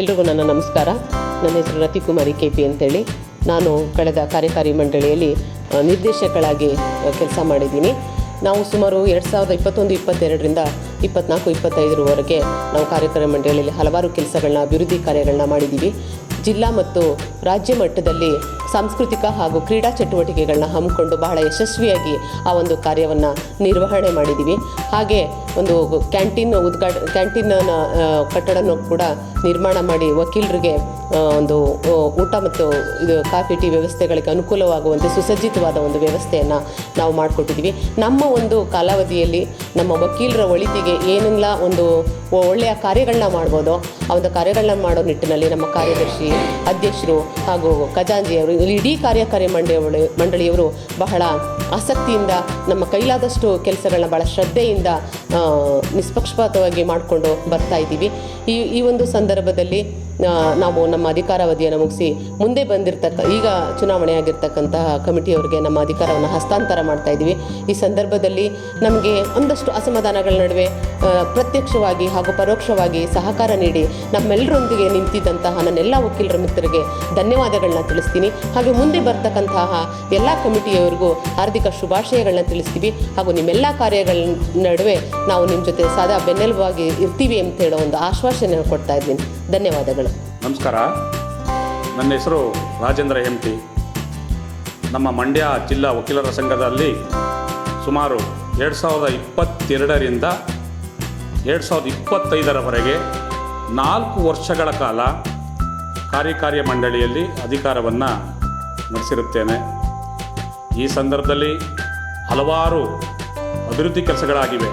ಎಲ್ರಿಗೂ ನನ್ನ ನಮಸ್ಕಾರ. ನನ್ನ ಹೆಸರು ರತಿಕುಮಾರಿ ಕೆ ಪಿ ಅಂತೇಳಿ. ನಾನು ಕಳೆದ ಕಾರ್ಯಕಾರಿ ಮಂಡಳಿಯಲ್ಲಿ ನಿರ್ದೇಶಕಳಾಗಿ ಕೆಲಸ ಮಾಡಿದ್ದೀನಿ. ನಾವು ಸುಮಾರು ಎರಡು ಸಾವಿರದ ಇಪ್ಪತ್ತೊಂದು, ಇಪ್ಪತ್ತೆರಡರಿಂದ ಇಪ್ಪತ್ನಾಲ್ಕು, ಇಪ್ಪತ್ತೈದರವರೆಗೆ ನಾವು ಕಾರ್ಯಕಾರಿ ಮಂಡಳಿಯಲ್ಲಿ ಹಲವಾರು ಕೆಲಸಗಳನ್ನ, ಅಭಿವೃದ್ಧಿ ಕಾರ್ಯಗಳನ್ನ ಮಾಡಿದ್ದೀವಿ. ಜಿಲ್ಲಾ ಮತ್ತು ರಾಜ್ಯ ಮಟ್ಟದಲ್ಲಿ ಸಾಂಸ್ಕೃತಿಕ ಹಾಗೂ ಕ್ರೀಡಾ ಚಟುವಟಿಕೆಗಳನ್ನ ಹಮ್ಮಿಕೊಂಡು ಬಹಳ ಯಶಸ್ವಿಯಾಗಿ ಆ ಒಂದು ಕಾರ್ಯವನ್ನು ನಿರ್ವಹಣೆ ಮಾಡಿದ್ದೀವಿ ಹಾಗೆ ಒಂದು ಕ್ಯಾಂಟೀನ್ ಉದ್ಘಾಟ, ಕ್ಯಾಂಟೀನ್ ಕಟ್ಟಡನೂ ಕೂಡ ನಿರ್ಮಾಣ ಮಾಡಿ ವಕೀಲರಿಗೆ ಒಂದು ಊಟ ಮತ್ತು ಇದು ಕಾಫಿ, ಟೀ ವ್ಯವಸ್ಥೆಗಳಿಗೆ ಅನುಕೂಲವಾಗುವಂತೆ ಸುಸಜ್ಜಿತವಾದ ಒಂದು ವ್ಯವಸ್ಥೆಯನ್ನು ನಾವು ಮಾಡಿಕೊಟ್ಟಿದ್ದೀವಿ ನಮ್ಮ ಒಂದು ಕಾಲಾವಧಿಯಲ್ಲಿ ನಮ್ಮ ವಕೀಲರ ಒಳಿತಿಗೆ ಏನೆಲ್ಲ ಒಂದು ಒಳ್ಳೆಯ ಕಾರ್ಯಗಳನ್ನ ಮಾಡ್ಬೋದೋ, ಆ ಒಂದು ಕಾರ್ಯಗಳನ್ನ ಮಾಡೋ ನಿಟ್ಟಿನಲ್ಲಿ ನಮ್ಮ ಕಾರ್ಯದರ್ಶಿ, ಅಧ್ಯಕ್ಷರು ಹಾಗೂ ಖಜಾಂಜಿಯವರು ಇಡೀ ಕಾರ್ಯಕಾರಿ ಮಂಡಳಿ ಮಂಡಳಿಯವರು ಬಹಳ ಆಸಕ್ತಿಯಿಂದ ನಮ್ಮ ಕೈಲಾದಷ್ಟು ಕೆಲಸಗಳನ್ನ ಭಾಳ ಶ್ರದ್ಧೆಯಿಂದ ನಿಷ್ಪಕ್ಷಪಾತವಾಗಿ ಮಾಡಿಕೊಂಡು ಬರ್ತಾ ಇದ್ದೀವಿ. ಈ ಈ ಒಂದು ಸಂದರ್ಭದಲ್ಲಿ ನಾವು ನಮ್ಮ ಅಧಿಕಾರಾವಧಿಯನ್ನು ಮುಗಿಸಿ ಮುಂದೆ ಬಂದಿರತಕ್ಕ, ಈಗ ಚುನಾವಣೆ ಆಗಿರ್ತಕ್ಕಂತಹ ಕಮಿಟಿಯವರಿಗೆ ನಮ್ಮ ಅಧಿಕಾರವನ್ನು ಹಸ್ತಾಂತರ ಮಾಡ್ತಾ ಇದ್ದೀವಿ. ಈ ಸಂದರ್ಭದಲ್ಲಿ ನಮಗೆ ಒಂದಷ್ಟು ಅಸಮಾಧಾನಗಳ ನಡುವೆ ಪ್ರತ್ಯಕ್ಷವಾಗಿ ಹಾಗೂ ಪರೋಕ್ಷವಾಗಿ ಸಹಕಾರ ನೀಡಿ ನಮ್ಮೆಲ್ಲರೊಂದಿಗೆ ನಿಂತಿದ್ದಂತಹ ನನ್ನೆಲ್ಲ ವಕೀಲರ ಮಿತ್ರರಿಗೆ ಧನ್ಯವಾದಗಳನ್ನ ತಿಳಿಸ್ತೀನಿ. ಹಾಗೆ ಮುಂದೆ ಬರ್ತಕ್ಕಂತಹ ಎಲ್ಲ ಕಮಿಟಿಯವರಿಗೂ ಹಾರ್ದಿಕ ಶುಭಾಶಯಗಳನ್ನ ತಿಳಿಸ್ತೀವಿ. ಹಾಗೂ ನಿಮ್ಮೆಲ್ಲ ಕಾರ್ಯಗಳ ನಡುವೆ ನಾವು ನಿಮ್ಮ ಜೊತೆ ಸದಾ ಬೆನ್ನೆಲುಬಾಗಿ ಇರ್ತೀವಿ ಅಂತ ಹೇಳೋ ಒಂದು ಆಶ್ವಾಸನೆಯನ್ನು ಕೊಡ್ತಾ ಇದ್ದೀನಿ. ಧನ್ಯವಾದಗಳು. ನಮಸ್ಕಾರ. ನನ್ನ ಹೆಸರು ರಾಜೇಂದ್ರ ಹೆಮ್ಟಿ ನಮ್ಮ ಮಂಡ್ಯ ಜಿಲ್ಲಾ ವಕೀಲರ ಸಂಘದಲ್ಲಿ ಸುಮಾರು ಎರಡು ಸಾವಿರದ ಇಪ್ಪತ್ತೆರಡರಿಂದ ಎರಡು ಸಾವಿರದ ಇಪ್ಪತ್ತೈದರವರೆಗೆ ನಾಲ್ಕು ವರ್ಷಗಳ ಕಾಲ ಕಾರ್ಯಕಾರ್ಯ ಮಂಡಳಿಯಲ್ಲಿ ಅಧಿಕಾರವನ್ನು ನಡೆಸಿರುತ್ತೇನೆ. ಈ ಸಂದರ್ಭದಲ್ಲಿ ಹಲವಾರು ಅಭಿವೃದ್ಧಿ ಕೆಲಸಗಳಾಗಿವೆ.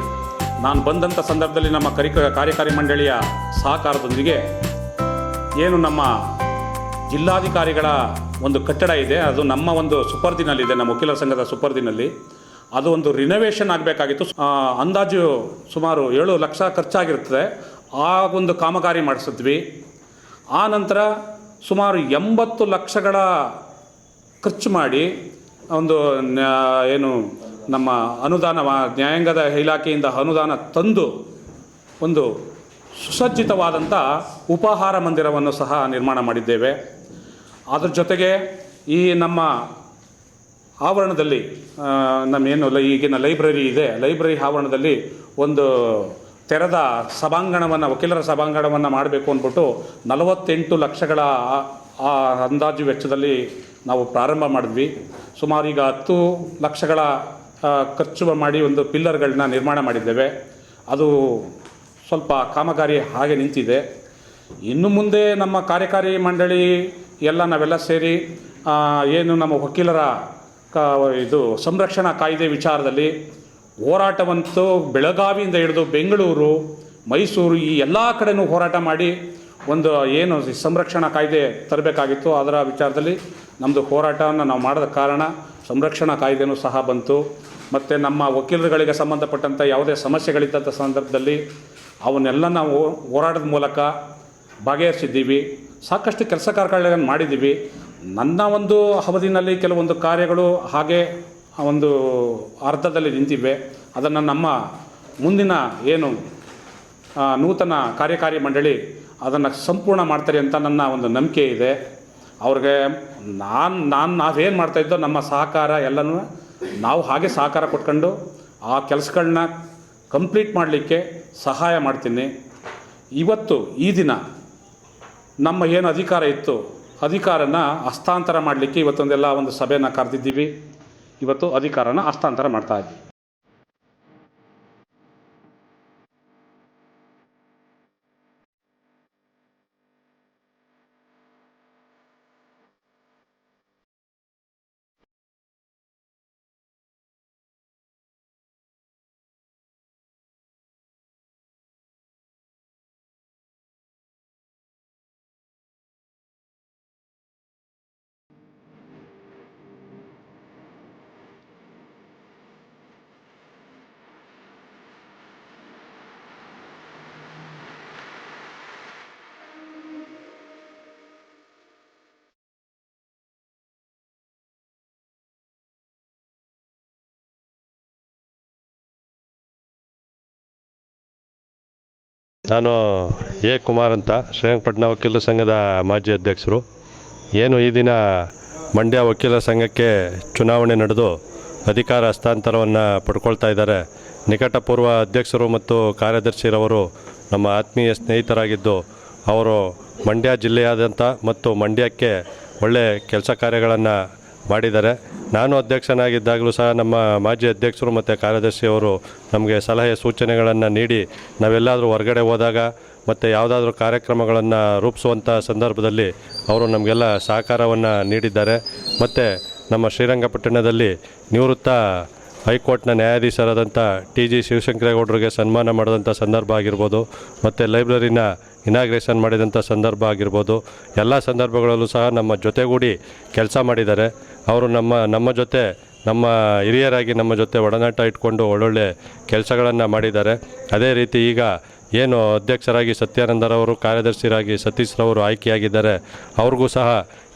ನಾನು ಬಂದಂಥ ಸಂದರ್ಭದಲ್ಲಿ ನಮ್ಮ ಕರಿಕ ಕಾರ್ಯಕಾರಿ ಮಂಡಳಿಯ ಸಹಕಾರದೊಂದಿಗೆ ಏನು ನಮ್ಮ ಜಿಲ್ಲಾಧಿಕಾರಿಗಳ ಒಂದು ಕಟ್ಟಡ ಇದೆ. ಅದು ನಮ್ಮ ಒಂದು ಸುಪರ್ದಿನಲ್ಲಿದೆ ನಮ್ಮ ವಕೀಲರ ಸಂಘದ ಸುಪರ್ದಿನಲ್ಲಿ. ಅದು ಒಂದು ರಿನೋವೇಷನ್ ಆಗಬೇಕಾಗಿತ್ತು. ಅಂದಾಜು ಸುಮಾರು ಏಳು ಲಕ್ಷ ಖರ್ಚಾಗಿರ್ತದೆ ಆ ಒಂದು ಕಾಮಗಾರಿ ಮಾಡಿಸಿದ್ವಿ. ಆ ನಂತರ ಸುಮಾರು ಎಂಬತ್ತು ಲಕ್ಷಗಳ ಖರ್ಚು ಮಾಡಿ ಒಂದು ಏನು, ನಮ್ಮ ಅನುದಾನ ನ್ಯಾಯಾಂಗದ ಇಲಾಖೆಯಿಂದ ಅನುದಾನ ತಂದು ಒಂದು ಸುಸಜ್ಜಿತವಾದಂಥ ಉಪಾಹಾರ ಮಂದಿರವನ್ನು ಸಹ ನಿರ್ಮಾಣ ಮಾಡಿದ್ದೇವೆ. ಅದ್ರ ಜೊತೆಗೆ ಈ ನಮ್ಮ ಆವರಣದಲ್ಲಿ ನಮ್ಮೇನು ಲೈ, ಈಗಿನ ಲೈಬ್ರರಿ ಇದೆ. ಲೈಬ್ರರಿ ಆವರಣದಲ್ಲಿ ಒಂದು ತೆರೆದ ಸಭಾಂಗಣವನ್ನು, ವಕೀಲರ ಸಭಾಂಗಣವನ್ನು ಮಾಡಬೇಕು ಅಂದ್ಬಿಟ್ಟು ನಲವತ್ತೆಂಟು ಲಕ್ಷಗಳ ಅಂದಾಜು ವೆಚ್ಚದಲ್ಲಿ ನಾವು ಪ್ರಾರಂಭ ಮಾಡಿದ್ವಿ. ಸುಮಾರು ಈಗ ಹತ್ತು ಲಕ್ಷಗಳ ಖರ್ಚು ಮಾಡಿ ಒಂದು ಪಿಲ್ಲರ್ಗಳನ್ನ ನಿರ್ಮಾಣ ಮಾಡಿದ್ದೇವೆ. ಅದು ಸ್ವಲ್ಪ ಕಾಮಗಾರಿ ಹಾಗೆ ನಿಂತಿದೆ. ಇನ್ನು ಮುಂದೆ ನಮ್ಮ ಕಾರ್ಯಕಾರಿ ಮಂಡಳಿ ಎಲ್ಲ ನಾವೆಲ್ಲ ಸೇರಿ ಏನು ನಮ್ಮ ವಕೀಲರ ಕ, ಇದು ಸಂರಕ್ಷಣಾ ಕಾಯ್ದೆ ವಿಚಾರದಲ್ಲಿ ಹೋರಾಟವಂತೂ ಬೆಳಗಾವಿಯಿಂದ ಹಿಡಿದು ಬೆಂಗಳೂರು, ಮೈಸೂರು ಈ ಎಲ್ಲ ಕಡೆಯೂ ಹೋರಾಟ ಮಾಡಿ ಒಂದು, ಏನು ಸಂರಕ್ಷಣಾ ಕಾಯ್ದೆ ತರಬೇಕಾಗಿತ್ತು. ಅದರ ವಿಚಾರದಲ್ಲಿ ನಮ್ಮದು ಹೋರಾಟವನ್ನು ನಾವು ಮಾಡಿದ ಕಾರಣ ಸಂರಕ್ಷಣಾ ಕಾಯ್ದೆನೂ ಸಹ ಬಂತು. ಮತ್ತು ನಮ್ಮ ವಕೀಲರುಗಳಿಗೆ ಸಂಬಂಧಪಟ್ಟಂಥ ಯಾವುದೇ ಸಮಸ್ಯೆಗಳಿದ್ದಂಥ ಸಂದರ್ಭದಲ್ಲಿ ಅವನ್ನೆಲ್ಲ ನಾವು ಹೋರಾಟದ ಮೂಲಕ ಬಗೆಹರಿಸಿದ್ದೀವಿ. ಸಾಕಷ್ಟು ಕೆಲಸ ಕಾರ್ಯಗಳನ್ನು ಮಾಡಿದ್ದೀವಿ. ನನ್ನ ಒಂದು ಅವಧಿನಲ್ಲಿ ಕೆಲವೊಂದು ಕಾರ್ಯಗಳು ಹಾಗೆ ಒಂದು ಅರ್ಧದಲ್ಲಿ ನಿಂತಿವೆ. ಅದನ್ನು ನಮ್ಮ ಮುಂದಿನ ಏನು ನೂತನ ಕಾರ್ಯಕಾರಿ ಮಂಡಳಿ ಅದನ್ನು ಸಂಪೂರ್ಣ ಮಾಡ್ತಾರೆ ಅಂತ ನನ್ನ ಒಂದು ನಂಬಿಕೆ ಇದೆ. ಅವ್ರಿಗೆ ನಾನು ನಾನು, ನಾವೇನು ಮಾಡ್ತಾಯಿದ್ದೋ ನಮ್ಮ ಸಹಕಾರ ಎಲ್ಲನೂ ನಾವು ಹಾಗೆ ಸಹಕಾರ ಕೊಟ್ಕೊಂಡು ಆ ಕೆಲಸಗಳನ್ನ ಕಂಪ್ಲೀಟ್ ಮಾಡಲಿಕ್ಕೆ ಸಹಾಯ ಮಾಡ್ತೀನಿ. ಇವತ್ತು ಈ ದಿನ ನಮ್ಮ ಏನು ಅಧಿಕಾರ ಇತ್ತು ಅಧಿಕಾರನ ಹಸ್ತಾಂತರ ಮಾಡಲಿಕ್ಕೆ ಇವತ್ತೊಂದೆಲ್ಲ ಒಂದು ಸಭೆನ ಕರೆದಿದ್ದೀವಿ. ಇವತ್ತು ಅಧಿಕಾರನ ಹಸ್ತಾಂತರ ಮಾಡ್ತಾ ಇದ್ದೀವಿ. ನಾನು ಎ ಕುಮಾರ್ ಅಂತ, ಶ್ರೀರಂಗಪಟ್ಟಣ ವಕೀಲರ ಸಂಘದ ಮಾಜಿ ಅಧ್ಯಕ್ಷರು. ಏನು ಈ ದಿನ ಮಂಡ್ಯ ವಕೀಲರ ಸಂಘಕ್ಕೆ ಚುನಾವಣೆ ನಡೆದು ಅಧಿಕಾರ ಹಸ್ತಾಂತರವನ್ನು ಪಡ್ಕೊಳ್ತಾ ಇದ್ದಾರೆ. ನಿಕಟಪೂರ್ವ ಅಧ್ಯಕ್ಷರು ಮತ್ತು ಕಾರ್ಯದರ್ಶಿರವರು ನಮ್ಮ ಆತ್ಮೀಯ ಸ್ನೇಹಿತರಾಗಿದ್ದು, ಅವರು ಮಂಡ್ಯ ಜಿಲ್ಲೆಯಾದಂಥ ಮತ್ತು ಮಂಡ್ಯಕ್ಕೆ ಒಳ್ಳೆಯ ಕೆಲಸ ಕಾರ್ಯಗಳನ್ನು ಮಾಡಿದ್ದಾರೆ. ನಾನು ಅಧ್ಯಕ್ಷನಾಗಿದ್ದಾಗಲೂ ಸಹ ನಮ್ಮ ಮಾಜಿ ಅಧ್ಯಕ್ಷರು ಮತ್ತು ಕಾರ್ಯದರ್ಶಿಯವರು ನಮಗೆ ಸಲಹೆ ಸೂಚನೆಗಳನ್ನು ನೀಡಿ ನಾವೆಲ್ಲಾದರೂ ಹೊರಗಡೆ ಹೋದಾಗ ಮತ್ತು ಯಾವುದಾದ್ರೂ ಕಾರ್ಯಕ್ರಮಗಳನ್ನು ರೂಪಿಸುವಂಥ ಸಂದರ್ಭದಲ್ಲಿ ಅವರು ನಮಗೆಲ್ಲ ಸಹಕಾರವನ್ನು ನೀಡಿದ್ದಾರೆ. ಮತ್ತು ನಮ್ಮ ಶ್ರೀರಂಗಪಟ್ಟಣದಲ್ಲಿ ನಿವೃತ್ತ ಹೈಕೋರ್ಟ್ನ ನ್ಯಾಯಾಧೀಶರಾದಂಥ ಟಿ ಜಿ ಶಿವಶಂಕರೇಗೌಡರಿಗೆ ಸನ್ಮಾನ ಮಾಡಿದಂಥ ಸಂದರ್ಭ ಆಗಿರ್ಬೋದು. ಮತ್ತು ಲೈಬ್ರರಿನ ಇನಾಗ್ರೇಷನ್ ಮಾಡಿದಂಥ ಸಂದರ್ಭ ಆಗಿರ್ಬೋದು, ಎಲ್ಲ ಸಂದರ್ಭಗಳಲ್ಲೂ ಸಹ ನಮ್ಮ ಜೊತೆಗೂಡಿ ಕೆಲಸ ಮಾಡಿದ್ದಾರೆ. ಅವರು ನಮ್ಮ ನಮ್ಮ ಜೊತೆ, ನಮ್ಮ ಹಿರಿಯರಾಗಿ ನಮ್ಮ ಜೊತೆ ಒಡನಾಟ ಇಟ್ಕೊಂಡು ಒಳ್ಳೊಳ್ಳೆ ಕೆಲಸಗಳನ್ನು ಮಾಡಿದ್ದಾರೆ. ಅದೇ ರೀತಿ ಈಗ ಏನು ಅಧ್ಯಕ್ಷರಾಗಿ ಸತ್ಯಾನಂದರವರು ಕಾರ್ಯದರ್ಶಿರಾಗಿ ಸತೀಶ್ರವರು ಆಯ್ಕೆಯಾಗಿದ್ದಾರೆ. ಅವ್ರಿಗೂ ಸಹ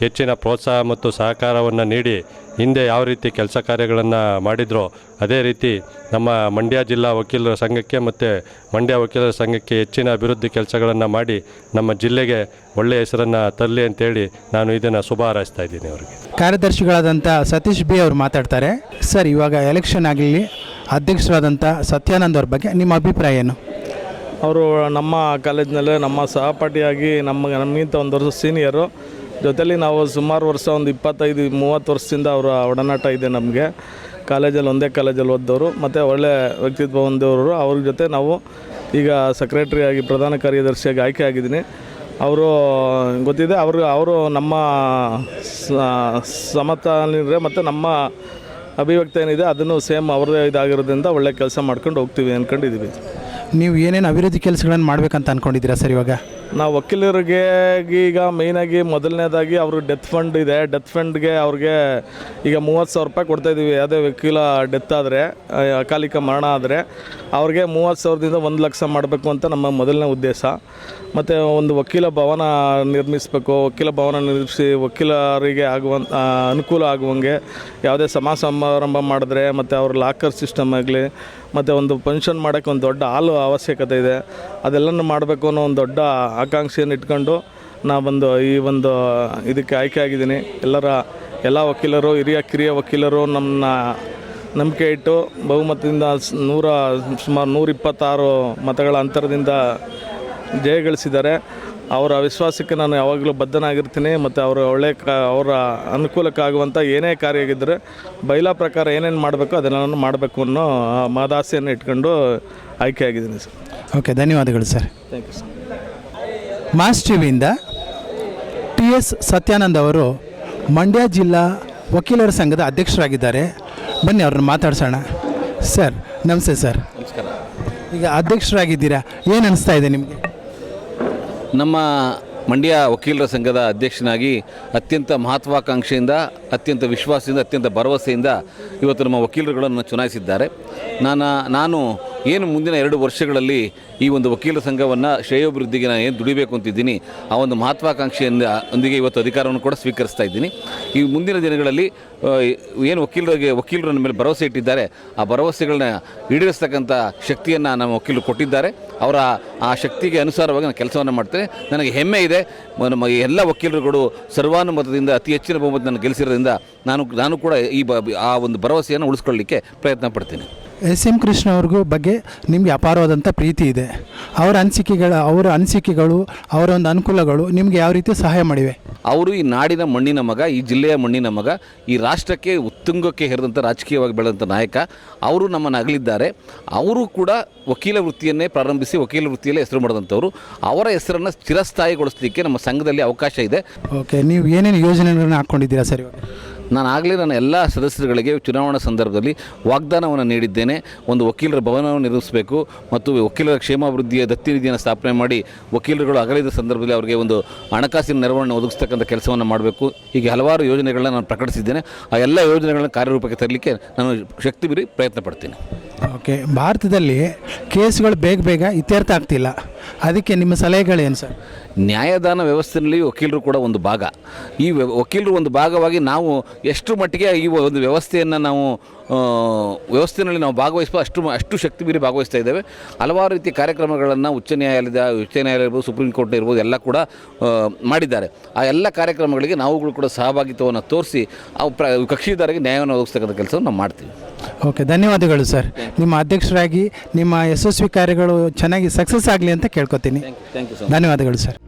ಹೆಚ್ಚಿನ ಪ್ರೋತ್ಸಾಹ ಮತ್ತು ಸಹಕಾರವನ್ನು ನೀಡಿ ಹಿಂದೆ ಯಾವ ರೀತಿ ಕೆಲಸ ಕಾರ್ಯಗಳನ್ನು ಮಾಡಿದ್ರೋ, ಅದೇ ರೀತಿ ನಮ್ಮ ಮಂಡ್ಯ ಜಿಲ್ಲಾ ವಕೀಲರ ಸಂಘಕ್ಕೆ ಮತ್ತು ಮಂಡ್ಯ ವಕೀಲರ ಸಂಘಕ್ಕೆ ಹೆಚ್ಚಿನ ಅಭಿವೃದ್ಧಿ ಕೆಲಸಗಳನ್ನು ಮಾಡಿ ನಮ್ಮ ಜಿಲ್ಲೆಗೆ ಒಳ್ಳೆಯ ಹೆಸರನ್ನು ತರಲಿ ಅಂತೇಳಿ ನಾನು ಇದನ್ನು ಶುಭ ಹಾರೈಸ್ತಾ ಇದ್ದೀನಿ ಅವರಿಗೆ. ಕಾರ್ಯದರ್ಶಿಗಳಾದಂಥ ಸತೀಶ್ ಬಿ ಅವರು ಮಾತಾಡ್ತಾರೆ. ಸರ್, ಇವಾಗ ಎಲೆಕ್ಷನ್ ಆಗಲಿ ಅಧ್ಯಕ್ಷರಾದಂಥ ಸತ್ಯಾನಂದ್ ಅವ್ರ ಬಗ್ಗೆ ನಿಮ್ಮ ಅಭಿಪ್ರಾಯ ಏನು? ಅವರು ನಮ್ಮ ಕಾಲೇಜ್ನಲ್ಲೇ ನಮ್ಮ ಸಹಪಾಠಿಯಾಗಿ ನಮ್ಮ ನಮಗಿಂತ ಒಂದು ವರ್ಷ ಸೀನಿಯರು ಜೊತೆಲಿ ನಾವು ಸುಮಾರು ವರ್ಷ ಒಂದು ಇಪ್ಪತ್ತೈದು, ಮೂವತ್ತು ವರ್ಷದಿಂದ ಅವರ ಒಡನಾಟ ಇದೆ ನಮಗೆ. ಕಾಲೇಜಲ್ಲಿ ಒಂದೇ ಕಾಲೇಜಲ್ಲಿ ಓದಿದವರು, ಮತ್ತು ಒಳ್ಳೆ ವ್ಯಕ್ತಿತ್ವ ಹೊಂದವರು ಅವ್ರ ಜೊತೆ ನಾವು ಈಗ ಸೆಕ್ರೆಟರಿಯಾಗಿ ಪ್ರಧಾನ ಕಾರ್ಯದರ್ಶಿಯಾಗಿ ಆಯ್ಕೆ ಆಗಿದ್ದೀನಿ. ಅವರು, ಗೊತ್ತಿದೆ, ಅವರು ಅವರು ನಮ್ಮ ಸಮತಲಿದ್ರೆ ಮತ್ತು ನಮ್ಮ ಅಭಿವ್ಯಕ್ತಿ ಏನಿದೆ, ಅದನ್ನು ಸೇಮ್ ಅವ್ರದ್ದೇ ಇದಾಗಿರೋದ್ರಿಂದ ಒಳ್ಳೆ ಕೆಲಸ ಮಾಡ್ಕೊಂಡು ಹೋಗ್ತೀವಿ ಅಂದ್ಕೊಂಡಿದ್ದೀವಿ ನೀವು ಏನೇನು ಅಭಿವೃದ್ಧಿ ಕೆಲಸಗಳನ್ನು ಮಾಡಬೇಕಂತ ಅಂದ್ಕೊಂಡಿದ್ದೀರಾ ಸರ್ ಇವಾಗ? ನಾವು ವಕೀಲರಿಗೆ ಈಗ ಮೇಯ್ನಾಗಿ ಮೊದಲನೇದಾಗಿ ಅವರು ಡೆತ್ ಫಂಡ್ ಇದೆ. ಡೆತ್ ಫಂಡ್ಗೆ ಅವ್ರಿಗೆ ಈಗ ಮೂವತ್ತು ಸಾವಿರ ರೂಪಾಯಿ ಕೊಡ್ತಾಯಿದ್ದೀವಿ ಅದೇ ವಕೀಲ ಡೆತ್ ಆದರೆ ಅಕಾಲಿಕ ಮರಣ ಆದರೆ, ಅವ್ರಿಗೆ ಮೂವತ್ತು ಸಾವಿರದಿಂದ ಒಂದು ಲಕ್ಷ ಮಾಡಬೇಕು ಅಂತ ನಮ್ಮ ಮೊದಲನೇ ಉದ್ದೇಶ. ಮತ್ತು ಒಂದು ವಕೀಲ ಭವನ ನಿರ್ಮಿಸಬೇಕು, ವಕೀಲ ಭವನ ನಿರ್ಮಿಸಿ ವಕೀಲರಿಗೆ ಆಗುವಂಥ ಅನುಕೂಲ ಆಗುವಂಗೆ ಯಾವುದೇ ಸಮಾ ಸಮಾರಂಭ ಮಾಡಿದ್ರೆ ಮತ್ತು ಅವ್ರ ಲಾಕರ್ ಸಿಸ್ಟಮ್ ಆಗಲಿ, ಮತ್ತು ಒಂದು ಪೆನ್ಷನ್ ಮಾಡೋಕ್ಕೆ ಒಂದು ದೊಡ್ಡ ಹಾಲು ಅವಶ್ಯಕತೆ ಇದೆ. ಅದೆಲ್ಲನೂ ಮಾಡಬೇಕು ಅನ್ನೋ ಒಂದು ದೊಡ್ಡ ಆಕಾಂಕ್ಷೆಯನ್ನು ಇಟ್ಕೊಂಡು ನಾ ಬಂದು ಈ ಒಂದು ಇದಕ್ಕೆ ಆಯ್ಕೆ ಆಗಿದ್ದೀನಿ. ಎಲ್ಲರ, ಎಲ್ಲ ವಕೀಲರು, ಹಿರಿಯ, ಕಿರಿಯ ವಕೀಲರು ನಮ್ಮನ್ನ ನಂಬಿಕೆ ಇಟ್ಟು ಬಹುಮತದಿಂದ ನೂರ, ಸುಮಾರು ನೂರಿಪ್ಪತ್ತಾರು ಮತಗಳ ಅಂತರದಿಂದ ಜಯಗಳಿಸಿದ್ದಾರೆ. ಅವರ ವಿಶ್ವಾಸಕ್ಕೆ ನಾನು ಯಾವಾಗಲೂ ಬದ್ಧನಾಗಿರ್ತೀನಿ ಮತ್ತು ಅವರ ಒಳ್ಳೆ ಕ ಅವರ ಅನುಕೂಲಕ್ಕಾಗುವಂಥ ಏನೇ ಕಾರ್ಯ ಆಗಿದ್ದರೆ ಬೈಲಾ ಪ್ರಕಾರ ಏನೇನು ಮಾಡಬೇಕು ನಾನು ಮಾಡಬೇಕು ಅನ್ನೋ ಮಾದಾಸೆಯನ್ನು ಇಟ್ಕೊಂಡು ಆಯ್ಕೆ ಆಗಿದ್ದೀನಿ ಸರ್. ಓಕೆ ಧನ್ಯವಾದಗಳು sir. Thank you sir Mass ಟಿವಿಯಿಂದ T S Satyanand ಅವರು ಮಂಡ್ಯ ಜಿಲ್ಲಾ ವಕೀಲರ ಸಂಘದ ಅಧ್ಯಕ್ಷರಾಗಿದ್ದಾರೆ. ಬನ್ನಿ ಅವ್ರನ್ನ ಮಾತಾಡ್ಸೋಣ. ಸರ್ ನಮಸ್ತೆ ಸರ್. ನಮಸ್ಕಾರ. ಈಗ ಅಧ್ಯಕ್ಷರಾಗಿದ್ದೀರಾ? ಏನು ಅನಿಸ್ತಾ ಇದೆ ನಿಮಗೆ? ನಮ್ಮ ಮಂಡ್ಯ ವಕೀಲರ ಸಂಘದ ಅಧ್ಯಕ್ಷನಾಗಿ ಅತ್ಯಂತ ಮಹತ್ವಾಕಾಂಕ್ಷೆಯಿಂದ, ಅತ್ಯಂತ ವಿಶ್ವಾಸದಿಂದ, ಅತ್ಯಂತ ಭರವಸೆಯಿಂದ ಇವತ್ತು ನಮ್ಮ ವಕೀಲರುಗಳನ್ನು ಚುನಾಯಿಸಿದ್ದಾರೆ. ನಾನು ನಾನು ಏನು ಮುಂದಿನ ಎರಡು ವರ್ಷಗಳಲ್ಲಿ ಈ ಒಂದು ವಕೀಲ ಸಂಘವನ್ನು ಶ್ರೇಯೋಭಿವೃದ್ಧಿಗೆ ನಾನು ಏನು ದುಡಿಬೇಕು ಅಂತಿದ್ದೀನಿ, ಆ ಒಂದು ಮಹತ್ವಾಕಾಂಕ್ಷೆಯಿಂದ ಒಂದಿಗೆ ಇವತ್ತು ಅಧಿಕಾರವನ್ನು ಕೂಡ ಸ್ವೀಕರಿಸ್ತಾ ಇದ್ದೀನಿ. ಈ ಮುಂದಿನ ದಿನಗಳಲ್ಲಿ ಏನು ವಕೀಲರಿಗೆ ವಕೀಲರು ನನ್ನ ಮೇಲೆ ಭರವಸೆ ಇಟ್ಟಿದ್ದಾರೆ, ಆ ಭರವಸೆಗಳನ್ನ ಈಡೇರಿಸ್ತಕ್ಕಂಥ ಶಕ್ತಿಯನ್ನು ನಮ್ಮ ವಕೀಲರು ಕೊಟ್ಟಿದ್ದಾರೆ. ಅವರ ಆ ಶಕ್ತಿಗೆ ಅನುಸಾರವಾಗಿ ನಾನು ಕೆಲಸವನ್ನು ಮಾಡ್ತೇನೆ. ನನಗೆ ಹೆಮ್ಮೆ ಇದೆ, ನಮ್ಮ ಎಲ್ಲ ವಕೀಲರುಗಳು ಸರ್ವಾನುಮತದಿಂದ, ಅತಿ ಹೆಚ್ಚಿನ ಬಹುಮತ ನಾನು ಗೆಲ್ಲಿಸಿರೋದ್ರಿಂದ ನಾನು ನಾನು ಕೂಡ ಈ ಆ ಒಂದು ಭರವಸೆಯನ್ನು ಉಳಿಸ್ಕೊಳ್ಳಿಕ್ಕೆ ಪ್ರಯತ್ನ ಪಡ್ತೀನಿ. ಎಸ್ ಎಂ ಕೃಷ್ಣ ಅವ್ರಿಗೂ ಬಗ್ಗೆ ನಿಮಗೆ ಅಪಾರವಾದಂಥ ಪ್ರೀತಿ ಇದೆ. ಅವರ ಅನಿಸಿಕೆಗಳ ಅವರ ಅನಿಸಿಕೆಗಳು ಅವರ ಒಂದು ಅನುಕೂಲಗಳು ನಿಮಗೆ ಯಾವ ರೀತಿ ಸಹಾಯ ಮಾಡಿವೆ? ಅವರು ಈ ನಾಡಿನ ಮಣ್ಣಿನ ಮಗ ಈ ಜಿಲ್ಲೆಯ ಮಣ್ಣಿನ ಮಗ ಈ ರಾಷ್ಟ್ರಕ್ಕೆ ಉತ್ತುಂಗಕ್ಕೆ ಹೇರಿದಂಥ ರಾಜಕೀಯವಾಗಿ ಬೆಳೆದಂಥ ನಾಯಕ ಅವರು ನಮ್ಮನ್ನು ಅಗಲಿದ್ದಾರೆ ಅವರು ಕೂಡ ವಕೀಲ ವೃತ್ತಿಯನ್ನೇ ಪ್ರಾರಂಭಿಸಿ ವಕೀಲ ವೃತ್ತಿಯಲ್ಲೇ ಹೆಸರು ಮಾಡಿದಂಥವ್ರು. ಅವರ ಹೆಸರನ್ನು ಚಿರಸ್ಥಾಯಿಗೊಳಿಸಲಿಕ್ಕೆ ನಮ್ಮ ಸಂಘದಲ್ಲಿ ಅವಕಾಶ ಇದೆ. ಓಕೆ ನೀವು ಏನೇನು ಯೋಜನೆಗಳನ್ನು ಹಾಕ್ಕೊಂಡಿದ್ದೀರಾ ಸರ್ ಇವಾಗ? ನಾನು ಆಗಲೇ ನನ್ನ ಎಲ್ಲ ಸದಸ್ಯರುಗಳಿಗೆ ಚುನಾವಣಾ ಸಂದರ್ಭದಲ್ಲಿ ವಾಗ್ದಾನವನ್ನು ನೀಡಿದ್ದೇನೆ. ಒಂದು ವಕೀಲರ ಭವನವನ್ನು ನಿರ್ಮಿಸಬೇಕು ಮತ್ತು ವಕೀಲರ ಕ್ಷೇಮಾಭಿವೃದ್ಧಿಯ ದತ್ತಿ ನಿಧಿಯನ್ನು ಸ್ಥಾಪನೆ ಮಾಡಿ ವಕೀಲರುಗಳು ಅಗಲಿದ ಸಂದರ್ಭದಲ್ಲಿ ಅವರಿಗೆ ಒಂದು ಹಣಕಾಸಿನ ನೆರವನ್ನು ಒದಗಿಸ್ತಕ್ಕಂಥ ಕೆಲಸವನ್ನು ಮಾಡಬೇಕು. ಹೀಗೆ ಹಲವಾರು ಯೋಜನೆಗಳನ್ನ ನಾನು ಪ್ರಕಟಿಸಿದ್ದೇನೆ. ಆ ಎಲ್ಲ ಯೋಜನೆಗಳನ್ನು ಕಾರ್ಯರೂಪಕ್ಕೆ ತರಲಿಕ್ಕೆ ನಾನು ಶಕ್ತಿ ಮೀರಿ ಪ್ರಯತ್ನ ಪಡ್ತೀನಿ. ಓಕೆ, ಭಾರತದಲ್ಲಿ ಕೇಸ್ಗಳು ಬೇಗ ಬೇಗ ಇತ್ಯರ್ಥ ಆಗ್ತಿಲ್ಲ. ಅದಕ್ಕೆ ನಿಮ್ಮ ಸಲಹೆಗಳೇನು ಸರ್? ನ್ಯಾಯದಾನ ವ್ಯವಸ್ಥೆಯಲ್ಲಿ ವಕೀಲರು ಕೂಡ ಒಂದು ಭಾಗ. ಈ ವಕೀಲರು ಒಂದು ಭಾಗವಾಗಿ ನಾವು ಎಷ್ಟು ಮಟ್ಟಿಗೆ ಈ ಒಂದು ವ್ಯವಸ್ಥೆಯನ್ನು ನಾವು ವ್ಯವಸ್ಥೆಯಲ್ಲಿ ನಾವು ಭಾಗವಹಿಸುವ ಅಷ್ಟು ಅಷ್ಟು ಶಕ್ತಿ ಮೀರಿ ಭಾಗವಹಿಸ್ತಾ ಇದ್ದೇವೆ. ಹಲವಾರು ರೀತಿಯ ಕಾರ್ಯಕ್ರಮಗಳನ್ನು ಉಚ್ಚ ನ್ಯಾಯಾಲಯದ ಉಚ್ಚ ನ್ಯಾಯಾಲಯ ಇರ್ಬೋದು ಸುಪ್ರೀಂ ಕೋರ್ಟ್ ಇರ್ಬೋದು ಎಲ್ಲ ಕೂಡ ಮಾಡಿದ್ದಾರೆ. ಆ ಎಲ್ಲ ಕಾರ್ಯಕ್ರಮಗಳಿಗೆ ನಾವುಗಳು ಕೂಡ ಸಹಭಾಗಿತ್ವವನ್ನು ತೋರಿಸಿ ಆ ಪ್ರ ಕಕ್ಷಿದಾರರಿಗೆ ನ್ಯಾಯವನ್ನು ಒದಗಿಸ್ತಕ್ಕಂಥ ಕೆಲಸವನ್ನು ನಾವು ಮಾಡ್ತೀವಿ. ಓಕೆ ಧನ್ಯವಾದಗಳು ಸರ್. ನಿಮ್ಮ ಅಧ್ಯಕ್ಷರಾಗಿ ನಿಮ್ಮ ಯಶಸ್ವಿ ಕಾರ್ಯಗಳು ಚೆನ್ನಾಗಿ ಸಕ್ಸಸ್ ಆಗಲಿ ಅಂತ ಕೇಳ್ಕೊತೀನಿ. ಥ್ಯಾಂಕ್ ಯು ಸರ್ ಧನ್ಯವಾದಗಳು ಸರ್.